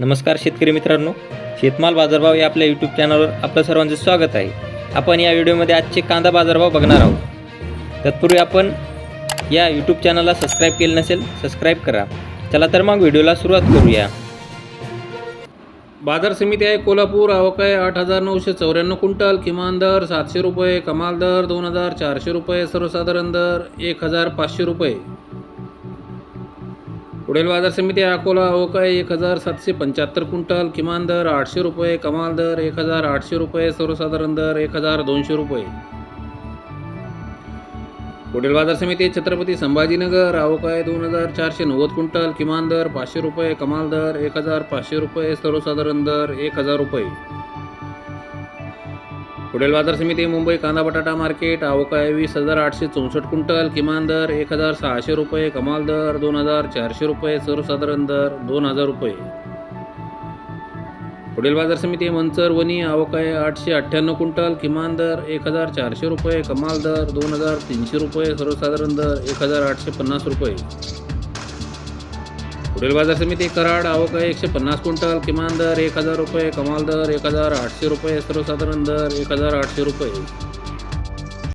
नमस्कार शेतकरी मित्रांनो शेतमाल बाजारभाव या आपल्या यूट्यूब चॅनलवर आपलं सर्वांचं स्वागत आहे. आपण या व्हिडिओमध्ये आजचे कांदा बाजारभाव बघणार आहोत. तत्पूर्वी आपण या यूट्यूब चॅनलला सबस्क्राईब केलं नसेल सबस्क्राईब करा. चला तर मग व्हिडिओला सुरुवात करूया. बाजार समिती आहे कोल्हापूर आवक आहे आठ हजार नऊशे चौऱ्याण्णव क्विंटल किमान दर सातशे रुपये कमाल दर दोन हजार चारशे रुपये सर्वसाधारण दर एक हजार पाचशे रुपये. पुढील बाजार समिती अकोला हो आवक आहे एक हजार सातशे पंच्याहत्तर क्विंटल किमान दर आठशे रुपये कमाल दर एक हजार आठशे रुपये सर्वसाधारण दर एक हजार दोनशे रुपये. पुढील बाजार समिती छत्रपती संभाजीनगर आवक आहे दोन हजार चारशे नव्वद क्विंटल किमान दर पाचशे रुपये कमाल दर एक हजार पाचशे रुपये सर्वसाधारण दर एक हजार रुपये. पुढील बाजार समिती मुंबई कांदा बटाटा मार्केट आवक आहे वीस हजार आठशे चौसष्ट क्विंटल किमान दर एक हजार सहाशे रुपये कमाल दर दोन हजार चारशे रुपये सर्वसाधारण दर दोन हजार रुपये. पुढील बाजार समिती मंचर वनी अवकाय आहे आठशे अठ्ठ्याण्णव क्विंटल किमान दर एक हजार चारशे रुपये कमाल दर दोन हजार तीनशे रुपये सर्वसाधारण दर एक हजार आठशे पन्नास रुपये. पुढील बाजार समिती कराड आवक आहे एकशे पन्नास क्विंटल किमान दर एक हजार रुपये कमाल दर एक हजार आठशे रुपये सर्वसाधारण दर एक हजार आठशे रुपये.